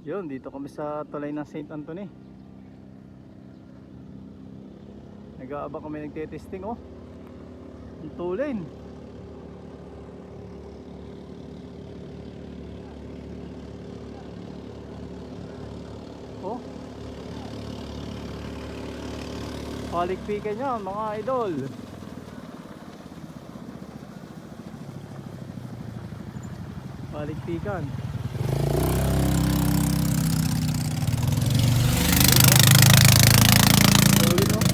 Yun, dito kami sa tulay ng St. Anthony. Nag-aaba kami nagte-testing oh. Ang tulin. Oh. Palikpikan niya mga idol. Palikpikan. Tulin oh.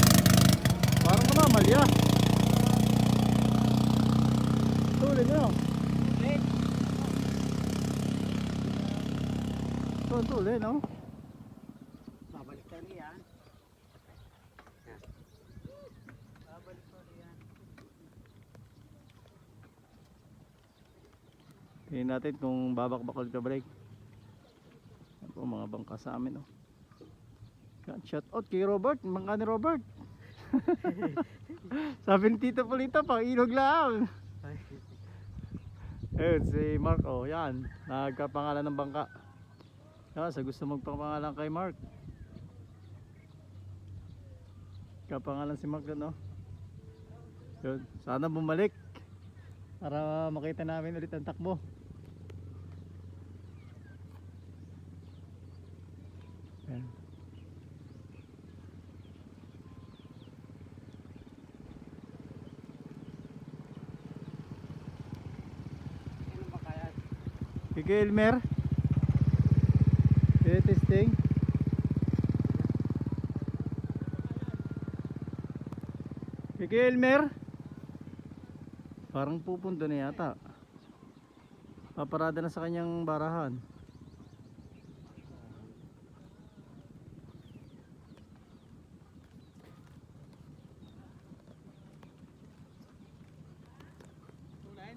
Parang kamamalya. Tulin yun. Ito, tulin oh. Babalik tayo yan. Babalik tayo yan. Tingnan natin kung babakbak ulit ka balik. Yan po mga bangka sa amin oh. Shout out kay Robert, bangka ni Robert. Sabi ni Tito Polito, pang ilog lang. Ayun, si Mark oh, yan. Nagkapangalan ng bangka. Yan, sa gusto magpapangalan kay Mark. Kapangalan si Mark oh. Yun, sana bumalik. Para makita namin ulit ang takbo. Yan. Kike Elmer. Kaya testing. Kike Elmer. Parang pupunta na yata. Paparada na sa kanyang barahan. Tulen?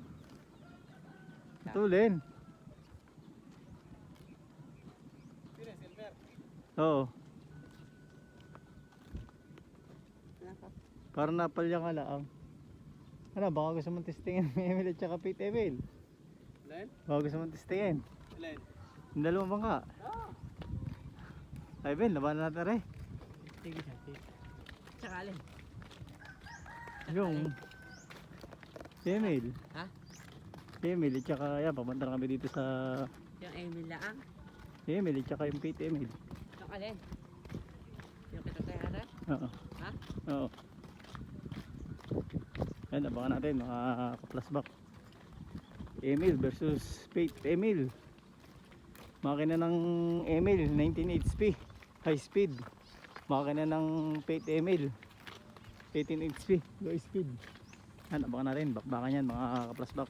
Tulin. Oo. Parang napalya ka lang. Ano, baka gusto mong testingin ni Emil at saka Pete Emil. Len? Baka gusto mong testingin. Len? Yung dalawang bangka. Oo. Ay Ben, labanan natin rin. Sige siya. sige. Tsaka alin? Yung Emil. Ha? Emil at saka yan, papunta na kami dito sa Yung Emil Laang? si Emil at saka yung Pete Emil. Alin? Yung harap? Oo. Ha? Oo. Yan, abangan natin mga ka-flashback. Emil versus Pete Emil. Makina ng Emil 19 HP high speed. Makina ng Pete Emil 18 HP low speed. Yan, abangan natin bakbakan yan mga ka-flashback.